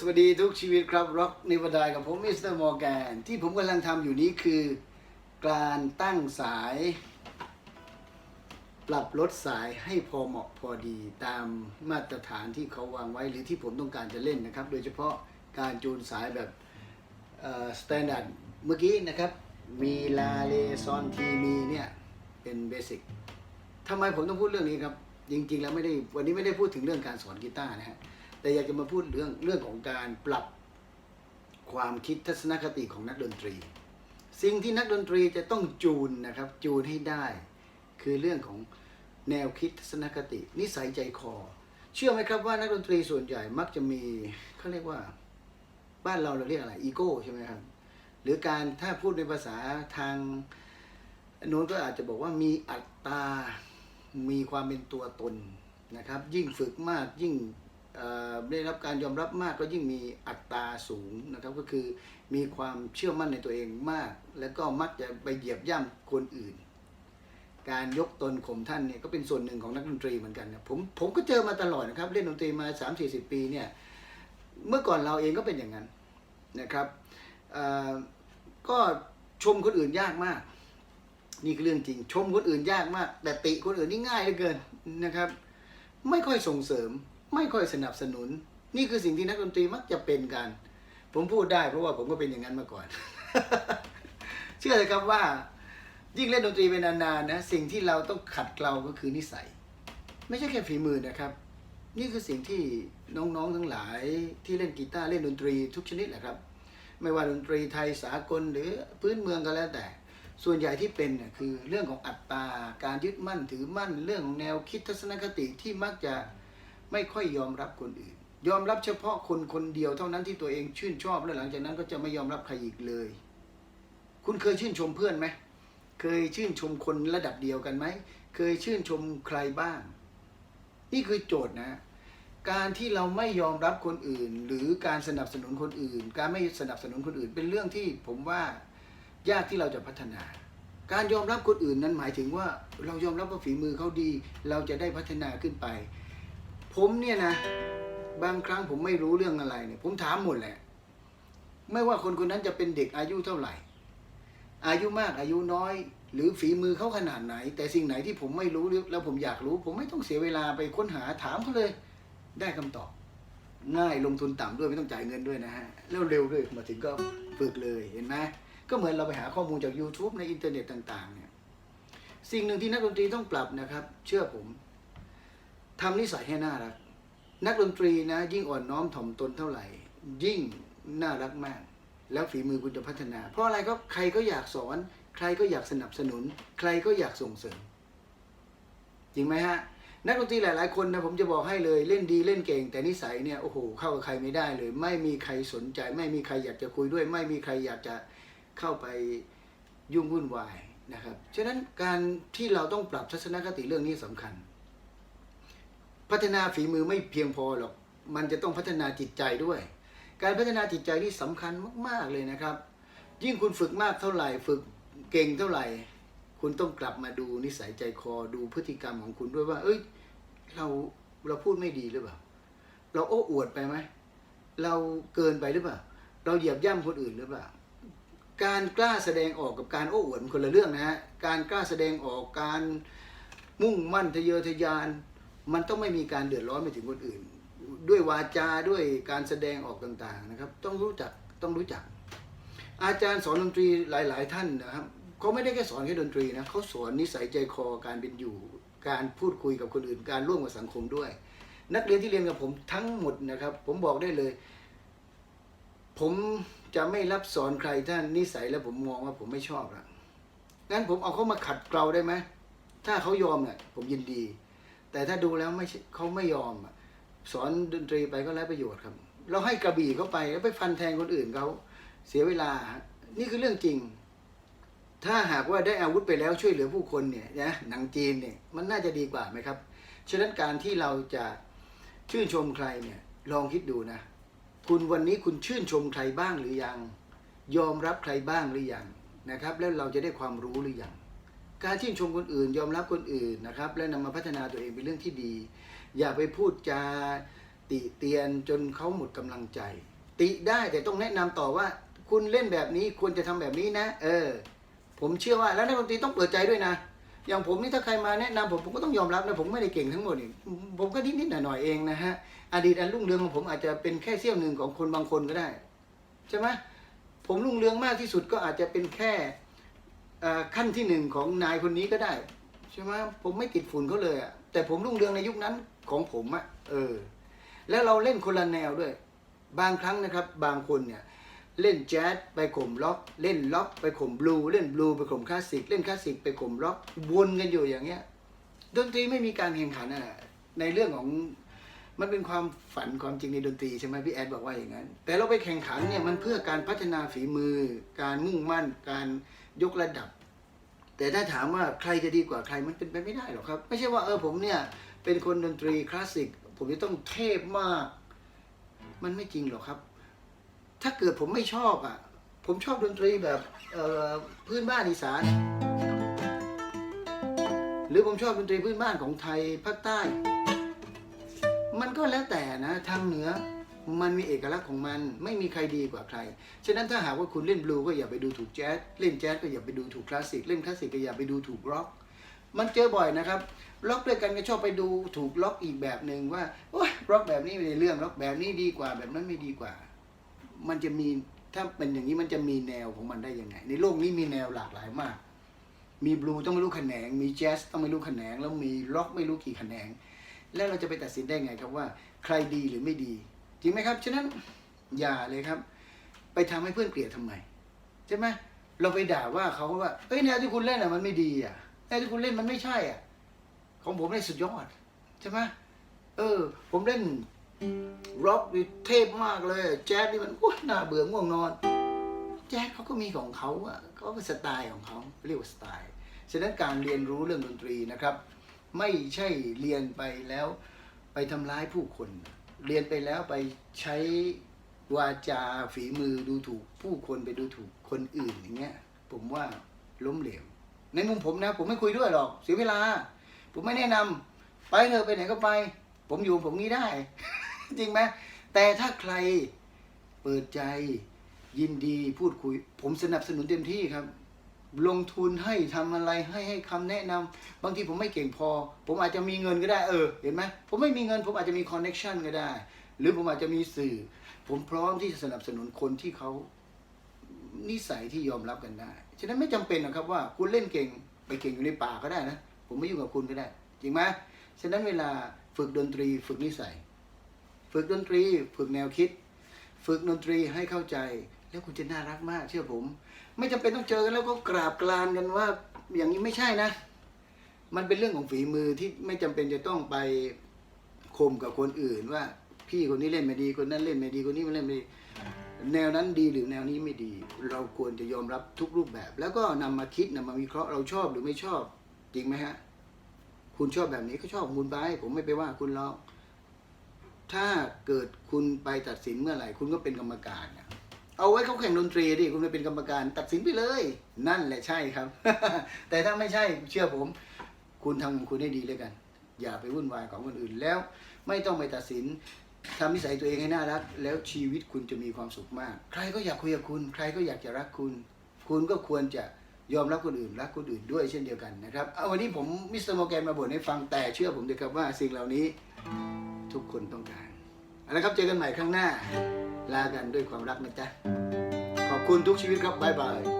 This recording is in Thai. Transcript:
สวัสดีทุกชีวิตครับร็อกนิวดายกับผมมิสเตอร์มอร์แกนที่ผมกำลังทำอยู่นี้คือ การตั้งสาย ปรับลดสายให้พอเหมาะพอดีตามมาตรฐานที่เขาวางไว้หรือที่ผมต้องการจะเล่นนะครับ โดยเฉพาะการจูนสายแบบสแตนดาร์ดเมื่อกี้นะครับ มีลาเลซอนทีมีเนี่ยเป็นเบสิกทำไมผมต้องพูดเรื่องนี้ครับ จริงๆแล้วไม่ได้วันนี้ไม่ได้พูดถึงเรื่องการสอนกีตาร์นะฮะ แต่อยากจะมาพูดเรื่องเรื่องของการปรับความคิดทัศนคติของนักดนตรี สิ่งที่นักดนตรีจะต้องจูนนะครับจูนให้ได้ คือเรื่องของแนวคิดทัศนคติ นิสัยใจคอ เชื่อไหมครับว่านักดนตรีส่วนใหญ่มักจะมีเขาเรียกว่าบ้านเราเราเรียกอะไรอีโก้ใช่ไหมครับหรือการถ้าพูดในภาษาทางโน้นก็อาจจะบอกว่ามีอัตรามีความเป็นตัวตนนะครับ ยิ่งฝึกมากยิ่ง ได้รับการยอมรับมากก็ยิ่งมีอัตราสูงนะครับก็คือมีความเชื่อมั่นในตัวเองมาก แล้วก็มักจะไปเหยียบย่ำคนอื่น การยกตนข่มท่านเนี่ยก็เป็นส่วนหนึ่งของนักดนตรีเหมือนกันนะผมผมก็เจอมาตลอดนะครับเล่นดนตรีมา 3 4 0 ปีเนี่ยเมื่อก่อนเราเองก็เป็นอย่างนั้นนะครับก็ชมคนอื่นยากมาก นี่คือเรื่องจริงชมคนอื่นยากมาก แต่ติคนอื่นนี่ง่ายเหลือเกินนะครับ ไม่ค่อยส่งเสริม ไม่ค่อยสนับสนุน นี่คือสิ่งที่นักดนตรีมักจะเป็นกัน ผมพูดได้เพราะว่าผมก็เป็นอย่างนั้นมาก่อน เชื่อเลยครับว่า ยิ่งเล่นดนตรีไปนานๆนะสิ่งที่เราต้องขัดเกลาก็คือนิสัย ไม่ใช่แค่ฝีมือนะครับ นี่คือสิ่งที่น้องๆทั้งหลายที่เล่นกีตาร์เล่นดนตรีทุกชนิดแหละครับ ไม่ว่าดนตรีไทยสากลหรือพื้นเมืองก็แล้วแต่ส่วนใหญ่ที่เป็นเนี่ยคือเรื่องของอัตตา การยึดมั่นถือมั่น เรื่องของแนวคิดทัศนคติที่มักจะ ไม่ค่อยยอมรับคนอื่น ยอมรับเฉพาะคนคนเดียวเท่านั้นที่ตัวเองชื่นชอบแล้วหลังจากนั้นก็จะไม่ยอมรับใครอีกเลย คุณเคยชื่นชมเพื่อนไหมเคยชื่นชมคนระดับเดียวกันไหมเคยชื่นชมใครบ้าง นี่คือโจทย์นะ การที่เราไม่ยอมรับคนอื่น หรือการสนับสนุนคนอื่น การไม่สนับสนุนคนอื่น เป็นเรื่องที่ผมว่ายากที่เราจะพัฒนาการยอมรับคนอื่นนั้นหมายถึงว่าเรายอมรับว่าฝีมือเขาดี เราจะได้พัฒนาขึ้นไป ผมเนี่ยนะ บางครั้งผมไม่รู้เรื่องอะไรเนี่ย ผมถามหมดแหละ ไม่ว่าคนคนนั้นจะเป็นเด็กอายุเท่าไหร่ อายุมากอายุน้อย หรือฝีมือเขาขนาดไหน แต่สิ่งไหนที่ผมไม่รู้แล้วผมอยากรู้ ผมไม่ต้องเสียเวลาไปค้นหาถามเขาเลย ได้คำตอบ ง่ายลงทุนต่ำด้วยไม่ต้องจ่ายเงินด้วยนะฮะแล้วเร็วด้วยมาถึงก็ฝึกเลยเห็นไหมก็เหมือนเราไปหาข้อมูลจาก YouTube ในอินเทอร์เน็ตต่าง ๆ เนี่ย สิ่งหนึ่งที่นักดนตรีต้องปรับนะครับ เชื่อผม ทำนิสัยให้น่ารัก นักดนตรีนะ ยิ่งอ่อนน้อมถ่อมตนเท่าไหร่ ยิ่งน่ารักมาก แล้วฝีมือคุณจะพัฒนา เพราะอะไรก็ใครก็อยากสอน ใครก็อยากสนับสนุน ใครก็อยากส่งเสริมจริงไหมฮะนักดนตรีหลาย ๆ คนนะผมจะบอกให้เลยเล่นดีเล่นเก่ง แต่นิสัยเนี่ยโอ้โหเข้ากับใครไม่ได้เลย ไม่มีใครสนใจ ไม่มีใครอยากจะคุยด้วย ไม่มีใครอยากจะเข้าไปยุ่งวุ่นวายนะครับฉะนั้นการที่เราต้องปรับทัศนคติเรื่องนี้สำคัญ พัฒนาฝีมือไม่เพียงพอหรอก มันจะต้องพัฒนาจิตใจด้วย การพัฒนาจิตใจนี่สำคัญมาก ๆเลยนะครับ ยิ่งคุณฝึกมากเท่าไหร่ ฝึกเก่งเท่าไหร่ คุณต้องกลับมาดูนิสัยใจคอดูพฤติกรรมของคุณด้วยว่า เอ้ย เราเราพูดไม่ดีหรือเปล่า เราโอ้อวดไปไหม เราเกินไปหรือเปล่า เราเหยียบย่ำคนอื่นหรือเปล่า การกล้าแสดงออกกับการโอ้อวดคนละเรื่องนะฮะ การกล้าแสดงออกการมุ่งมั่นทะเยอทะยาน มันต้องไม่มีการเดือดร้อนไปถึงคนอื่น ด้วยวาจาด้วยการแสดงออกต่างๆนะครับ ต้องรู้จักต้องรู้จัก อาจารย์สอนดนตรีหลาย ๆ ท่านนะครับเขาไม่ได้แค่สอนแค่ดนตรีนะเขาสอนนิสัยใจคอการเป็นอยู่ การพูดคุยกับคนอื่น การร่วมกับสังคมด้วย นักเรียนที่เรียนกับผมทั้งหมดนะครับ ผมบอกได้เลย ผมจะไม่รับสอนใครท่านนิสัยแล้วผมมองว่าผมไม่ชอบละงั้นผมเอาเขามาขัดเกลาได้ไหมถ้าเขายอมเนี่ยผมยินดี แต่ถ้าดูแล้วไม่เขาไม่ยอมสอนดนตรีไปก็ไร้ประโยชน์ครับ เราให้กระบี่เขาไปแล้วไปฟันแทงคนอื่นเขาเสียเวลา นี่คือเรื่องจริง ถ้าหากว่าได้อาวุธไปแล้วช่วยเหลือผู้คนเนี่ยนะหนังจีนเนี่ยมันน่าจะดีกว่าไหมครับฉะนั้นการที่เราจะชื่นชมใครเนี่ยลองคิดดูนะ คุณวันนี้คุณชื่นชมใครบ้างหรือยัง ยอมรับใครบ้างหรือยังนะครับ แล้วเราจะได้ความรู้หรือยัง การชื่นชมคนอื่น ยอมรับคนอื่นนะครับ และนำมาพัฒนาตัวเองเป็นเรื่องที่ดี อย่าไปพูดจาติเตียนจนเขาหมดกำลังใจ ติได้แต่ต้องแนะนำต่อว่า คุณเล่นแบบนี้ควรจะทำแบบนี้นะ เออ ผมเชื่อว่าแล้วนักดนตรีต้องเปิดใจด้วยนะ อย่างผมนี่ถ้าใครมาแนะนำผมผมก็ต้องยอมรับนะผมไม่ได้เก่งทั้งหมดนี่ผมก็นิดๆหน่อยๆเองนะฮะอดีตอันรุ่งเรืองของผมอาจจะเป็นแค่เสี้ยวหนึ่งของคนบางคนก็ได้ใช่ไหมผมรุ่งเรืองมากที่สุดก็อาจจะเป็นแค่ ขั้นที่หนึ่งของนายคนนี้ก็ได้ใช่ไหมผมไม่ติดฝุ่นเขาเลยอะแต่ผมรุ่งเรืองในยุคนั้นของผมอะเออ แล้วเราเล่นคนละแนวด้วย บางครั้งนะครับ บางคนเนี่ยเล่นแจ๊สไปข่มล็อกเล่นล็อกไปข่มบลูเล่นบลูไปข่มคลาสสิกเล่นคลาสสิกไปข่มล็อกวนกันอยู่อย่างเงี้ยดนตรีไม่มีการแข่งขันอะในเรื่องของมันเป็นความฝันความจริงในดนตรีใช่ไหมพี่แอดบอกว่าอย่างนั้น แต่เราไปแข่งขันเนี่ยมันเพื่อการพัฒนาฝีมือ การมุ่งมั่นการ ยกระดับ แต่ถ้าถามว่าใครจะดีกว่าใครมันเป็นไปไม่ได้หรอกครับ ไม่ใช่ว่าเออผมเนี่ยเป็นคนดนตรีคลาสสิกผมจะต้องเทพมาก มันไม่จริงหรอกครับ ถ้าเกิดผมไม่ชอบอะ ผมชอบดนตรีแบบเอ่อพื้นบ้านอีสาน หรือผมชอบดนตรีพื้นบ้านของไทยภาคใต้ มันก็แล้วแต่นะทางเหนือ มันมีเอกลักษณ์ของมันไม่มีใครดีกว่าใคร ฉะนั้นถ้าหากว่าคุณเล่นบลูก็อย่าไปดูถูกแจ๊สเล่นแจ๊สก็อย่าไปดูถูกคลาสสิกเล่นคลาสสิกก็อย่าไปดูถูกร็อก มันเจอบ่อยนะครับล็อกด้วยกันก็ชอบไปดูถูกล็อกอีกแบบหนึ่งว่าโอ้ยร็อกแบบนี้ไม่ได้เรื่องล็อกแบบนี้ดีกว่า แบบนั้นไม่ดีกว่า มันจะมีถ้าเป็นอย่างนี้มันจะมีแนวของมันได้ยังไง ในโลกนี้มีแนวหลากหลายมาก มีบลูต้องไม่รู้แขนง มีแจ๊สต้องไม่รู้แขนง แล้วมีล็อกไม่รู้กี่แขนง แล้วเราจะไปตัดสินได้ไงครับว่า ใครดีหรือไม่ดี จริงไหมครับ ฉะนั้นอย่าเลยครับ ไปทำให้เพื่อนเกลียดทำไมใช่ไหมเราไปด่าว่าเขาว่าเอ้ยแนวที่คุณเล่นอะมันไม่ดีอะแนวที่คุณเล่นมันไม่ใช่อะ ของผมได้สุดยอดใช่ไหมเออ ผมเล่นร็อกนี่เทพมากเลย แจ๊สนี่มันโอ้ยน่าเบื่อง่วงนอน แจ๊สเขาก็มีของเขาอะเขาก็สไตล์ของเขาเรียกว่าสไตล์ฉะนั้นการเรียนรู้เรื่องดนตรีนะครับ ไม่ใช่เรียนไปแล้วไปทำร้ายผู้คน เรียนไปแล้วไปใช้วาจาฝีมือดูถูกผู้คนไปดูถูกคนอื่นอย่างเงี้ย ผมว่าล้มเหลวในมุมผมนะ ผมไม่คุยด้วยหรอก เสียเวลา ผมไม่แนะนำไปเถอะไปไหนก็ไป ผมอยู่ผมนี้ได้ จริงไหมแต่ถ้าใครเปิดใจยินดีพูดคุย ผมสนับสนุนเต็มที่ครับ ลงทุนให้ทำอะไรให้ให้คำแนะนำบางทีผมไม่เก่งพอ ผมอาจจะมีเงินก็ได้เออ เห็นไหมผมไม่มีเงิน ผมอาจจะมีคอนเน็ชันก็ได้ หรือผมอาจจะมีสื่อ ผมพร้อมที่จะสนับสนุนคนที่เขานิสัยที่ยอมรับกันได้ ฉะนั้นไม่จำเป็นนะครับว่าคุณเล่นเก่งไปเก่งอยู่ในป่าก็ได้นะ ผมไม่ยุ่งกับคุณก็ได้ จริงไหมฉะนั้นเวลาฝึกดนตรีฝึกนิสัย ฝึกดนตรี ฝึกแนวคิด ฝึกดนตรีให้เข้าใจ แล้วคุณจะน่ารักมาก เชื่อผม ไม่จำเป็นต้องเจอกันแล้วก็กราบกรานกันว่าอย่างนี้ไม่ใช่นะ มันเป็นเรื่องของฝีมือที่ไม่จำเป็นจะต้องไปข่มกับคนอื่นว่า พี่คนนี้เล่นไม่ดีคนนั้นเล่นไม่ดีคนนี้มันเล่นไม่ดีแนวนั้นดีหรือแนวนี้ไม่ดี เราควรจะยอมรับทุกรูปแบบ แล้วก็นำมาคิดนำมาวิเคราะห์เราชอบหรือไม่ชอบจริงไหมฮะ คุณชอบแบบนี้ก็ชอบของคุณไปผมไม่ไปว่าคุณหรอกถ้าเกิดคุณไปตัดสินเมื่อไหร่ คุณก็เป็นกรรมการนะ เอาไว้เขาแข่งดนตรีดิคุณไปเป็นกรรมการตัดสินไปเลย นั่นแหละใช่ครับ แต่ถ้าไม่ใช่เชื่อผม คุณทำของคุณให้ดีเลยกัน อย่าไปวุ่นวายของคนอื่นแล้ว ไม่ต้องไปตัดสินทำนิสัยตัวเองให้น่ารัก แล้วชีวิตคุณจะมีความสุขมาก ใครก็อยากคุยกับคุณ ใครก็อยากจะรักคุณ คุณก็ควรจะยอมรับคนอื่นรักคนอื่นด้วยเช่นเดียวกันนะครับเอาวันนี้ผมมิสเตอร์โมแกนมาบ่นให้ฟังแต่เชื่อผมเถอะครับว่าสิ่งเหล่านี้ทุกคนต้องการเอาละครับเจอกันใหม่ครั้งหน้า ลากันด้วยความรักนะจ๊ะ ขอบคุณทุกชีวิตครับบ๊ายบาย